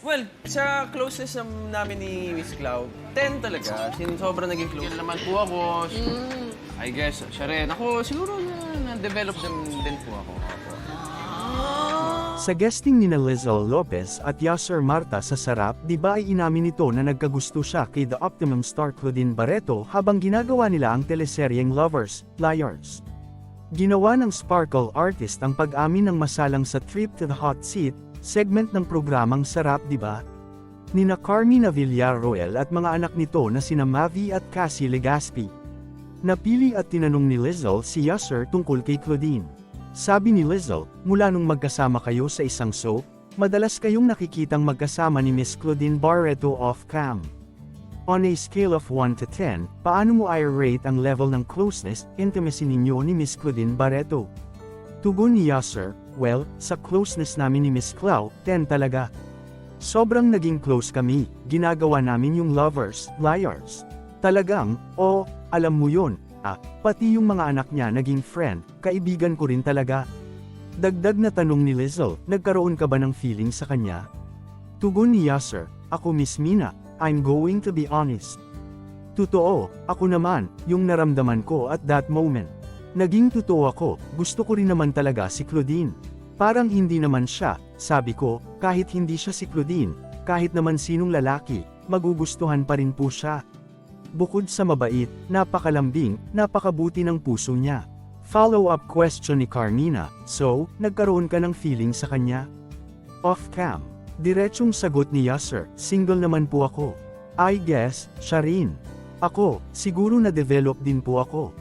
Well, sa closeness nam- namin ni Miss Cloud, 10 talaga. Sin sobrang naging close. Yan naman po ako. I guess, siya rin. Ako, siguro na, na-develop din, din po ako. Sa guesting ni na Lizelle Lopez at Yasser Marta sa Sarap, di ba ay inamin nito na nagkagusto siya kay The Optimum star Claudine Barreto habang ginagawa nila ang teleseryeng Lovers, Liars. Ginawa ng Sparkle artist ang pag-amin ng masalang sa Trip to the Hot Seat, segment ng programang Sarap di ba? Nina Carmina Villarroel at mga anak nito na sina Mavi at Cassie Legaspi. Napili at tinanong ni Lizelle si Yasser tungkol kay Claudine. Sabi ni Lizelle, mula nung magkasama kayo sa isang soap, madalas kayong nakikitang magkasama ni Miss Claudine Barreto off-cam. On a scale of 1 to 10, paano mo i-rate ang level ng closeness, intimacy ninyo ni Miss Claudine Barreto? Tugon ni Yasser, well, sa closeness namin ni Miss Clau, 10 talaga. Sobrang naging close kami, ginagawa namin yung lovers, liars. Talagang, oh, alam mo yun, ah, pati yung mga anak niya naging friend, kaibigan ko rin talaga. Dagdag na tanong ni Lizelle, nagkaroon ka ba ng feeling sa kanya? Tugon ni Yasser, ako Miss Mina, I'm going to be honest. Totoo, ako naman, yung naramdaman ko at that moment. Naging totoo ako, gusto ko rin naman talaga si Claudine. Parang hindi naman siya, sabi ko, kahit hindi siya si Claudine, kahit naman sinong lalaki, magugustuhan pa rin po siya. Bukod sa mabait, napakalambing, napakabuti ng puso niya. Follow-up question ni Carmina, so, nagkaroon ka ng feeling sa kanya? Off-cam, diretsong sagot ni Yasser, single naman po ako. I guess, siya rin. Ako, siguro na-develop din po ako.